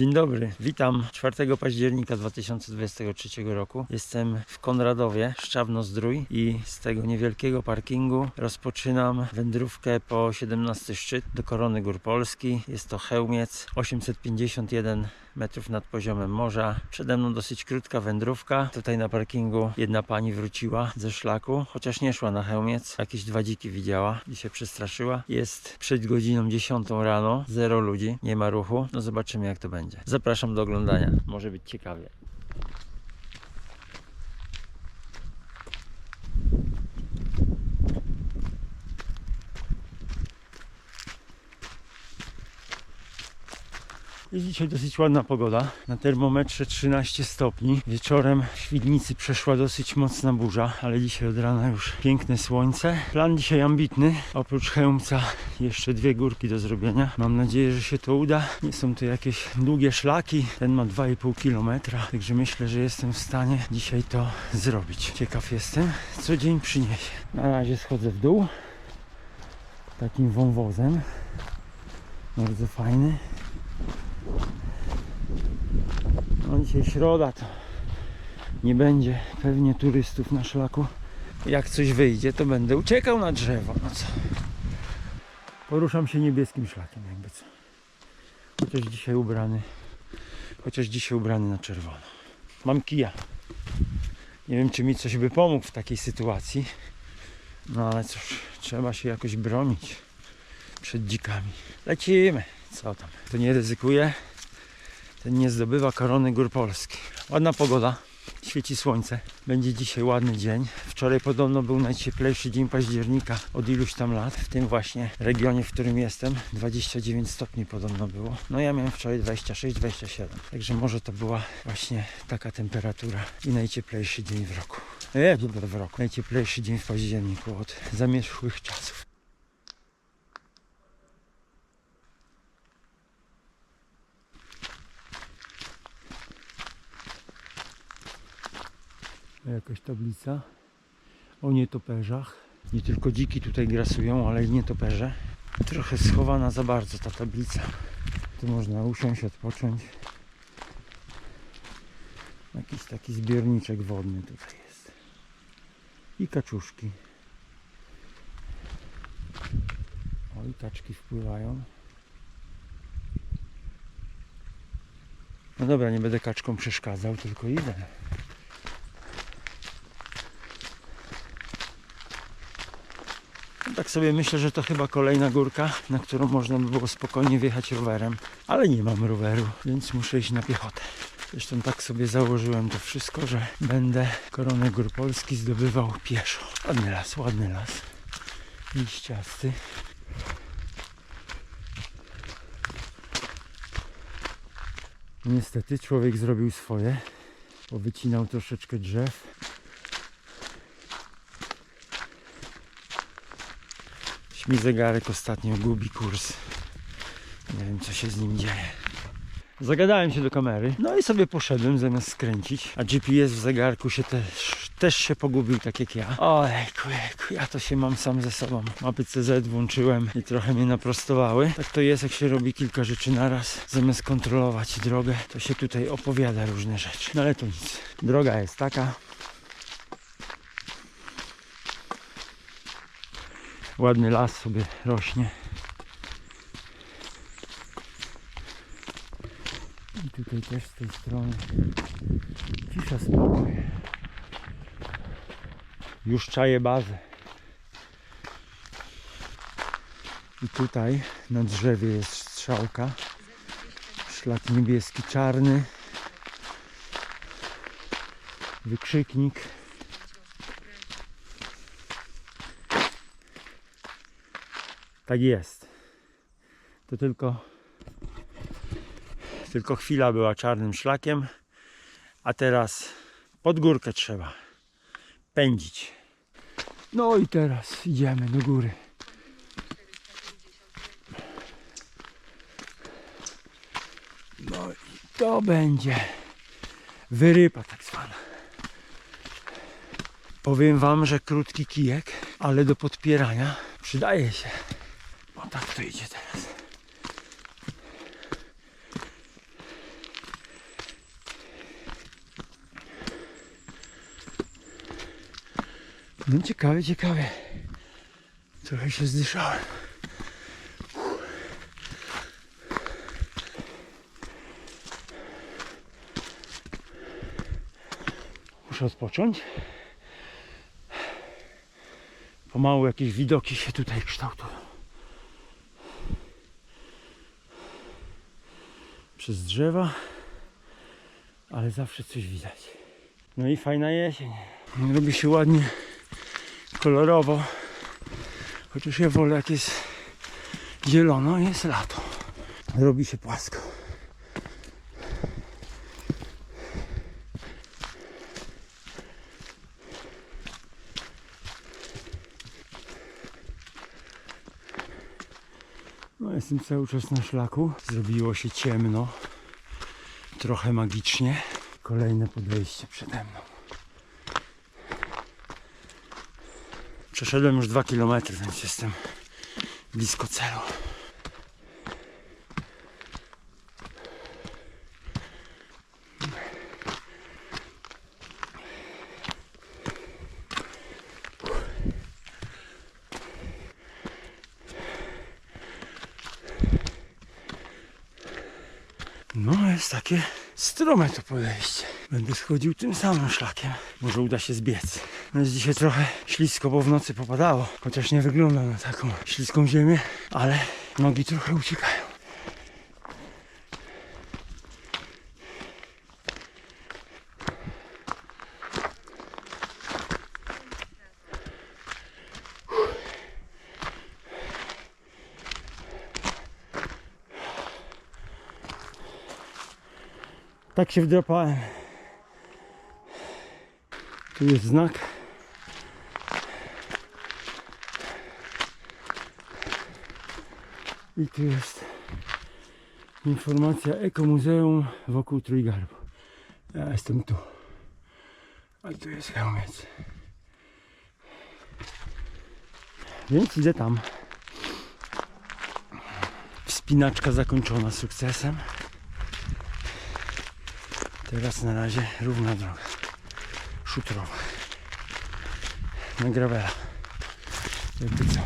Dzień dobry, witam 4 października 2023 roku. Jestem w Konradowie, Szczawno-Zdrój i z tego niewielkiego parkingu rozpoczynam wędrówkę po 17 szczyt do Korony Gór Polski. Jest to Chełmiec, 851 metrów nad poziomem morza. Przede mną dosyć krótka wędrówka. Tutaj na parkingu jedna pani wróciła ze szlaku, chociaż nie szła na Chełmiec. Jakieś dwa dziki widziała i się przestraszyła. Jest przed godziną 10 rano, zero ludzi, nie ma ruchu. No zobaczymy jak to będzie. Zapraszam do oglądania, może być ciekawie. Jest dzisiaj dosyć ładna pogoda. Na termometrze 13 stopni. Wieczorem w Świdnicy przeszła dosyć mocna burza, ale dzisiaj od rana już piękne słońce. Plan dzisiaj ambitny. Oprócz Chełmca jeszcze dwie górki do zrobienia. Mam nadzieję, że się to uda. Nie są to jakieś długie szlaki. Ten ma 2,5 km, także myślę, że jestem w stanie dzisiaj to zrobić. Ciekaw jestem, co dzień przyniesie. Na razie schodzę w dół takim wąwozem. Bardzo fajny. No dzisiaj środa to nie będzie pewnie turystów na szlaku. Jak coś wyjdzie, to będę uciekał na drzewo. No co? Poruszam się niebieskim szlakiem, jakby co. Chociaż dzisiaj ubrany. Chociaż dzisiaj ubrany na czerwono. Mam kija. Nie wiem, czy mi coś by pomógł w takiej sytuacji. No ale cóż, trzeba się jakoś bronić przed dzikami. Lecimy. Co tam? To nie ryzykuje. Ten nie zdobywa korony gór Polski. Ładna pogoda. Świeci słońce. Będzie dzisiaj ładny dzień. Wczoraj podobno był najcieplejszy dzień października od iluś tam lat. W tym właśnie regionie, w którym jestem. 29 stopni podobno było. No ja miałem wczoraj 26-27. Także może to była właśnie taka temperatura i najcieplejszy dzień w roku. Nie, w roku. Najcieplejszy dzień w październiku od zamierzchłych czasów. Jakaś tablica o nietoperzach. Nie tylko dziki tutaj grasują, ale i nietoperze. Trochę schowana za bardzo ta tablica. Tu można usiąść, odpocząć. Jakiś taki zbiorniczek wodny tutaj jest. I kaczuszki. O, i kaczki wpływają. No dobra, nie będę kaczkom przeszkadzał, tylko idę. Tak sobie myślę, że to chyba kolejna górka, na którą można by było spokojnie wjechać rowerem. Ale nie mam roweru, więc muszę iść na piechotę. Zresztą tak sobie założyłem to wszystko, że będę koronę gór Polski zdobywał pieszo. Ładny las, ładny las. Liściasty. Niestety człowiek zrobił swoje. Powycinał troszeczkę drzew. Mi zegarek ostatnio gubi kurs. Nie wiem co się z nim dzieje. Zagadałem się do kamery, no i sobie poszedłem zamiast skręcić, a GPS w zegarku się też, też się pogubił tak jak ja. Ojku, jejku, ja to się mam sam ze sobą. Mapy CZ włączyłem i trochę mnie naprostowały. Tak to jest jak się robi kilka rzeczy naraz. Zamiast kontrolować drogę, to się tutaj opowiada różne rzeczy. No ale to nic. Droga jest taka, Ładny las sobie rośnie. I tutaj też z tej strony cisza spokój. Już czaję bazę. I tutaj na drzewie jest strzałka. Szlak niebieski, czarny. Wykrzyknik. Tak jest. To tylko tylko chwila była czarnym szlakiem, a teraz pod górkę trzeba pędzić. No i teraz idziemy do góry. No i to będzie wyrypa tak zwana. Powiem wam, że krótki kijek, ale do podpierania przydaje się. O tak to idzie teraz. No ciekawie, ciekawie. Trochę się zdyszałem. Muszę odpocząć. Pomału jakieś widoki się tutaj kształtują. Przez drzewa, ale zawsze coś widać. No i fajna jesień. Robi się ładnie, kolorowo. Chociaż ja wolę jak jest zielono, jest lato. Robi się płasko. No jestem cały czas na szlaku. Zrobiło się ciemno. Trochę magicznie. Kolejne podejście przede mną. Przeszedłem już 2 km, więc jestem blisko celu. No, jest takie to podejście. Będę schodził tym samym szlakiem. Może uda się zbiec. Jest dzisiaj trochę ślisko, bo w nocy popadało. Chociaż nie wygląda na taką śliską ziemię, ale nogi trochę uciekają. Tak się wdrapałem. Tu jest znak. I tu jest informacja Ekomuzeum wokół Trójgarbu. Ja jestem tu. A tu jest hełmiec. Więc idę tam. Wspinaczka zakończona sukcesem. Teraz na razie równa droga. Szutrowa. Na gravela. Jakby co.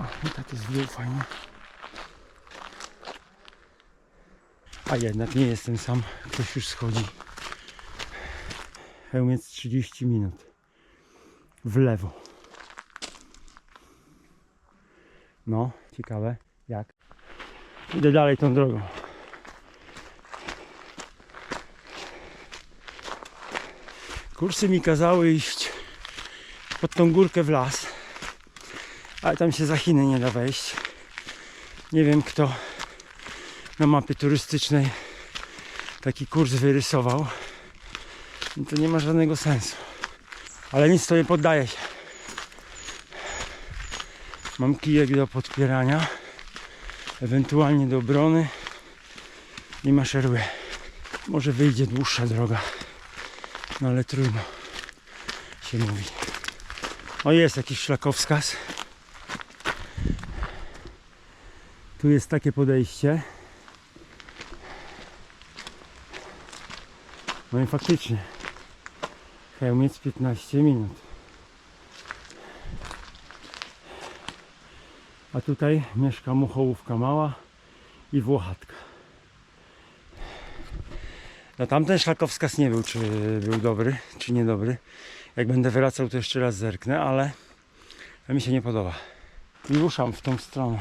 O, no tak jest w dół fajnie. A jednak nie jestem sam. Ktoś już schodzi. Hełmiec 30 minut. W lewo. No, ciekawe. Jak? Idę dalej tą drogą. Kursy mi kazały iść pod tą górkę w las, ale tam się za Chiny nie da wejść. Nie wiem kto na mapie turystycznej taki kurs wyrysował. I to nie ma żadnego sensu. Ale nic to nie poddaje się. Mam kijek do podpierania, ewentualnie do obrony i maszeruję. Może wyjdzie dłuższa droga. No ale trudno się mówi. O jest jakiś szlakowskaz. Tu jest takie podejście. No i faktycznie. Chełmiec 15 minut. A tutaj mieszka muchołówka mała i włochatka. No tamten szlakowskaz nie był, czy był dobry, czy niedobry. Jak będę wracał, to jeszcze raz zerknę, ale mi się nie podoba. I ruszam w tą stronę.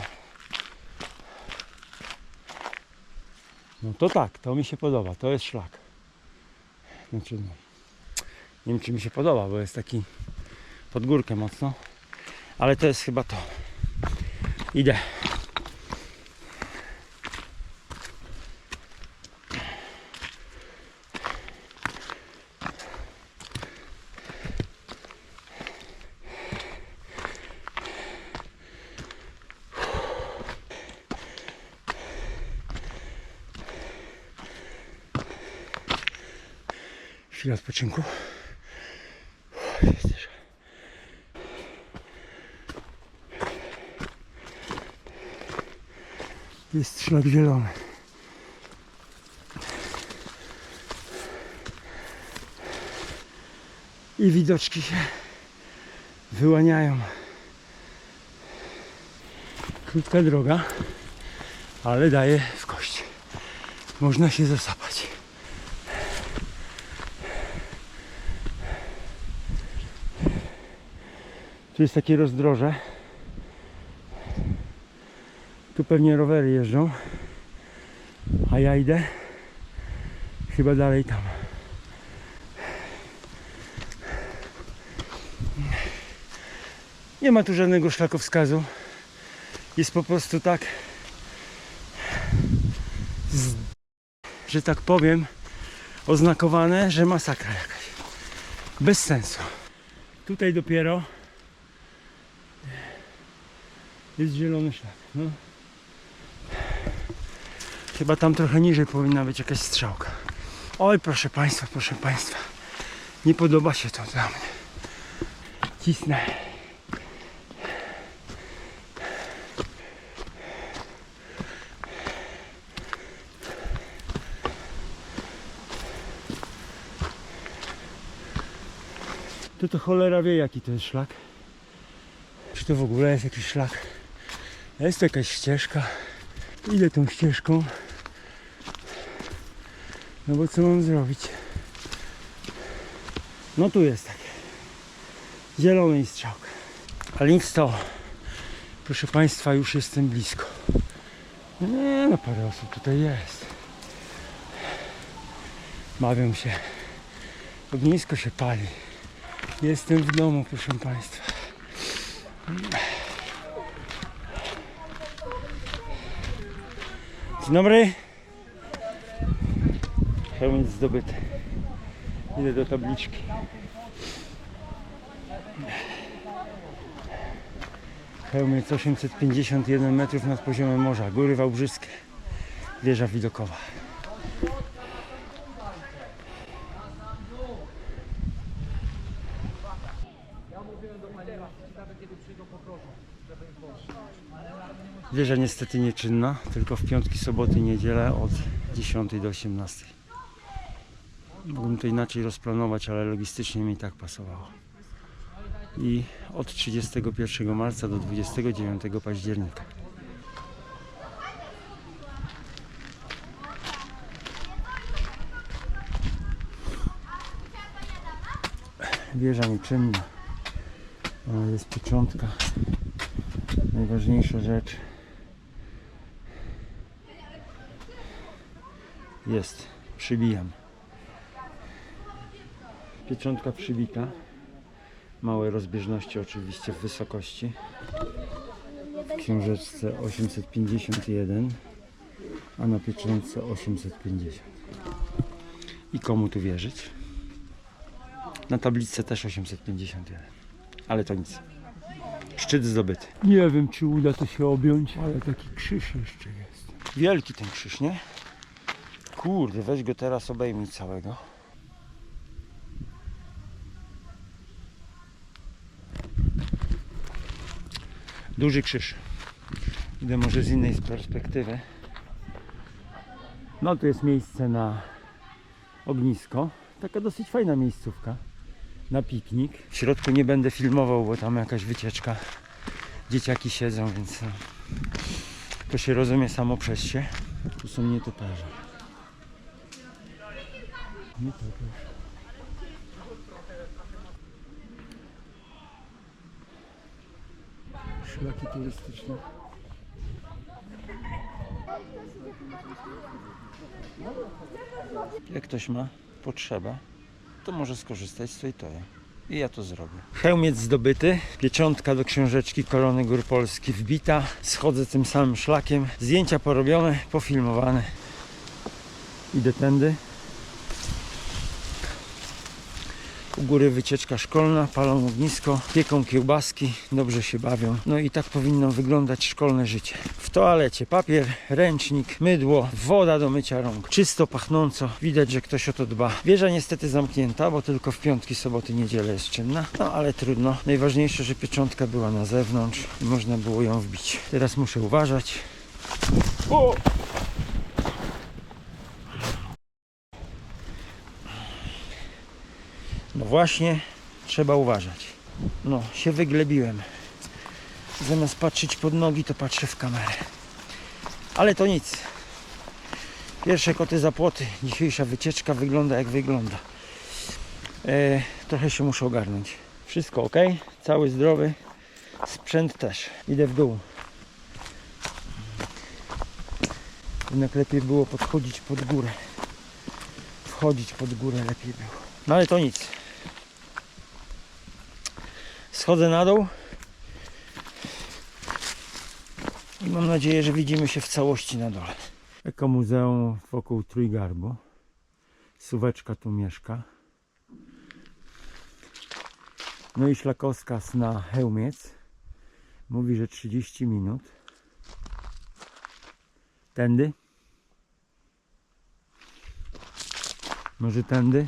No to tak, to mi się podoba, to jest szlak. Znaczy, no, nie wiem czy mi się podoba, bo jest taki pod górkę mocno, ale to jest chyba to. Idę. Chwila odpoczynku. Jest szlak zielony. i widoczki się wyłaniają. Krótka droga, ale daje w kość. Można się zasapać. Tu jest takie rozdroże. Tu pewnie rowery jeżdżą. A ja idę chyba dalej tam. Nie ma tu żadnego szlakowskazu. Jest po prostu tak, że tak powiem, oznakowane, że masakra jakaś. Bez sensu. Tutaj dopiero jest zielony szlak. No. Chyba tam trochę niżej powinna być jakaś strzałka. Oj, proszę Państwa, proszę Państwa. Nie podoba się to dla mnie. Cisnę. To to cholera wie jaki to jest szlak. Czy to w ogóle jest jakiś szlak? Jest to jakaś ścieżka. Idę tą ścieżką. No bo co mam zrobić? No tu jest takie. Zielony strzałka. A link 100. Proszę Państwa, już jestem blisko. Nie no, parę osób tutaj jest. Bawią się. Ognisko się pali. Jestem w domu, proszę Państwa. Dzień dobry. Hełm zdobyty. Idę do tabliczki. Hełm jest 851 metrów nad poziomem morza. Góry Wałbrzyskie. Wieża widokowa. Wieża niestety nieczynna, tylko w piątki, soboty, niedzielę od 10 do 18. Mógłbym to inaczej rozplanować, ale logistycznie mi tak pasowało. I od 31 marca do 29 października. Wieża nieczynna. Jest pieczątka. Najważniejsza rzecz. Jest. Przybijam. Pieczątka przybita. Małe rozbieżności oczywiście w wysokości. W książeczce 851, a na pieczątce 850. I komu tu wierzyć? Na tablicy też 851. Ale to nic. Szczyt zdobyty. Nie wiem, czy uda to się objąć, ale taki krzyż jeszcze jest. Wielki ten krzyż, nie? Kurde, weź go teraz obejmij całego. Duży krzyż. Idę może z innej perspektywy. No tu jest miejsce na ognisko. Taka dosyć fajna miejscówka na piknik. W środku nie będę filmował, bo tam jakaś wycieczka. Dzieciaki siedzą, więc to się rozumie samo przez się. Tu są nietoperze. Nietoperz. Szlaki turystyczne. Jak ktoś ma potrzebę, to może skorzystać z tej tory. I ja to zrobię. Hełmiec zdobyty, pieczątka do książeczki Korony Gór Polski wbita. Schodzę tym samym szlakiem. Zdjęcia porobione, pofilmowane. Idę tędy. U góry wycieczka szkolna, palą ognisko, pieką kiełbaski, dobrze się bawią. No i tak powinno wyglądać szkolne życie. W toalecie papier, ręcznik, mydło, woda do mycia rąk. Czysto, pachnąco, widać, że ktoś o to dba. Wieża niestety zamknięta, bo tylko w piątki, soboty, niedzielę jest czynna. No ale trudno. Najważniejsze, że pieczątka była na zewnątrz i można było ją wbić. Teraz muszę uważać. O! Właśnie, Trzeba uważać. No, się wyglebiłem. Zamiast patrzeć pod nogi, to patrzę w kamerę. Ale to nic. Pierwsze koty za płoty. Dzisiejsza wycieczka wygląda jak wygląda. E, trochę się muszę ogarnąć. Wszystko ok, cały zdrowy. Sprzęt też. Idę w dół. Jednak lepiej było podchodzić pod górę. Wchodzić pod górę lepiej było. No ale to nic. Schodzę na dół. I mam nadzieję, że widzimy się w całości na dole. Ekomuzeum wokół Trójgarbu. Suweczka tu mieszka. No i Szlakowska na Chełmiec. Mówi, że 30 minut. Tędy? Może tędy?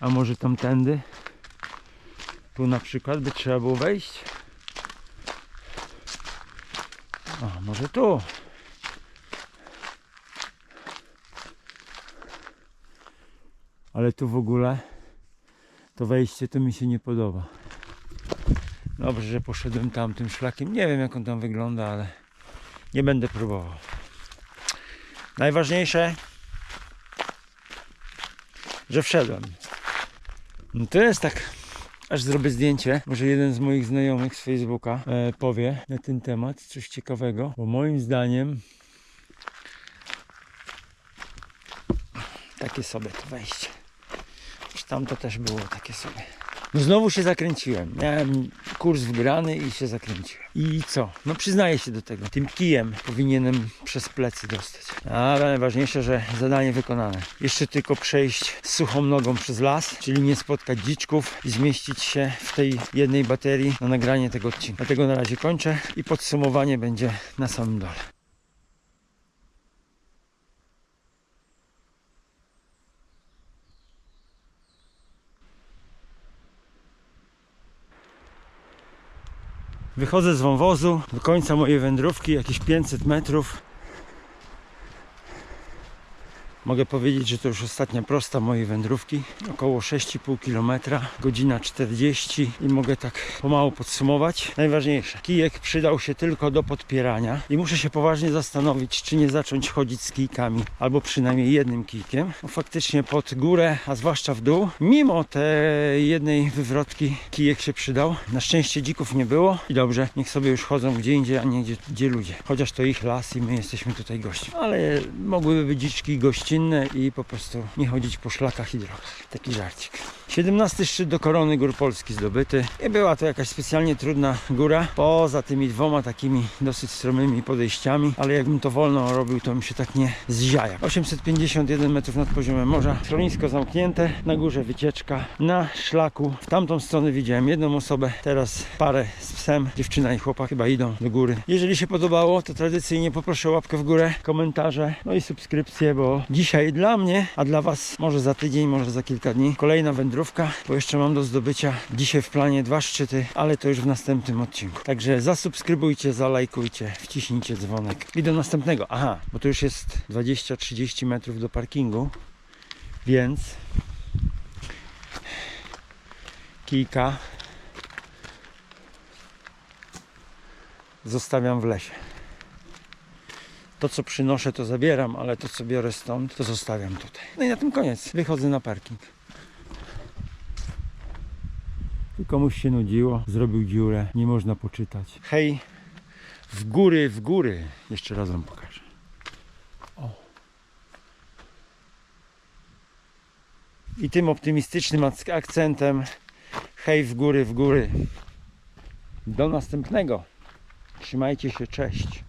A może tamtędy? Tu na przykład by trzeba było wejść. A może tu? Ale tu w ogóle to wejście to mi się nie podoba. Dobrze, że poszedłem tamtym szlakiem. Nie wiem jak on tam wygląda, ale nie będę próbował. Najważniejsze, że wszedłem. No to jest tak, aż zrobię zdjęcie. Może jeden z moich znajomych z Facebooka e, powie na ten temat coś ciekawego, bo moim zdaniem takie sobie to wejście. Już tam to też było takie sobie. No znowu się zakręciłem. Miałem kurs wgrany i się zakręciłem. I co? No przyznaję się do tego. Tym kijem powinienem przez plecy dostać. Ale najważniejsze, że zadanie wykonane. Jeszcze tylko przejść z suchą nogą przez las, czyli nie spotkać dziczków i zmieścić się w tej jednej baterii na nagranie tego odcinka. Dlatego na razie kończę i podsumowanie będzie na samym dole. Wychodzę z wąwozu do końca mojej wędrówki, jakieś 500 metrów. Mogę powiedzieć, że to już ostatnia prosta mojej wędrówki. Około 6,5 km, godzina 40 i mogę tak pomału podsumować. Najważniejsze, kijek przydał się tylko do podpierania i muszę się poważnie zastanowić, czy nie zacząć chodzić z kijkami, albo przynajmniej jednym kijkiem. Bo faktycznie pod górę, a zwłaszcza w dół, mimo tej jednej wywrotki kijek się przydał. Na szczęście dzików nie było i dobrze, niech sobie już chodzą gdzie indziej, a nie gdzie, gdzie ludzie. Chociaż to ich las i my jesteśmy tutaj gośćmi. Ale mogłyby być dziczki gościnne i po prostu nie chodzić po szlakach i drogach. Taki żarcik. 17 szczyt do korony gór Polski zdobyty. Nie była to jakaś specjalnie trudna góra, poza tymi dwoma takimi dosyć stromymi podejściami, ale jakbym to wolno robił, to mi się tak nie zziaja. 851 metrów nad poziomem morza, schronisko zamknięte, na górze wycieczka, na szlaku. W tamtą stronę widziałem jedną osobę, teraz parę z psem, dziewczyna i chłopak chyba idą do góry. Jeżeli się podobało, to tradycyjnie poproszę łapkę w górę, komentarze, no i subskrypcję, bo dzisiaj dla mnie, a dla Was może za tydzień, może za kilka dni, kolejna wędrówka, bo jeszcze mam do zdobycia dzisiaj w planie dwa szczyty, ale to już w następnym odcinku. Także zasubskrybujcie, zalajkujcie, wciśnijcie dzwonek. I do następnego. Aha, bo to już jest 20-30 metrów do parkingu, więc kijka zostawiam w lesie. To co przynoszę to zabieram, ale to co biorę stąd to zostawiam tutaj. No i na tym koniec. Wychodzę na parking. Tu komuś się nudziło, zrobił dziurę, nie można poczytać. Hej, w góry, w góry. Jeszcze raz wam pokażę. O. I tym optymistycznym ak- akcentem hej, w góry, w góry. Do następnego. Trzymajcie się, cześć.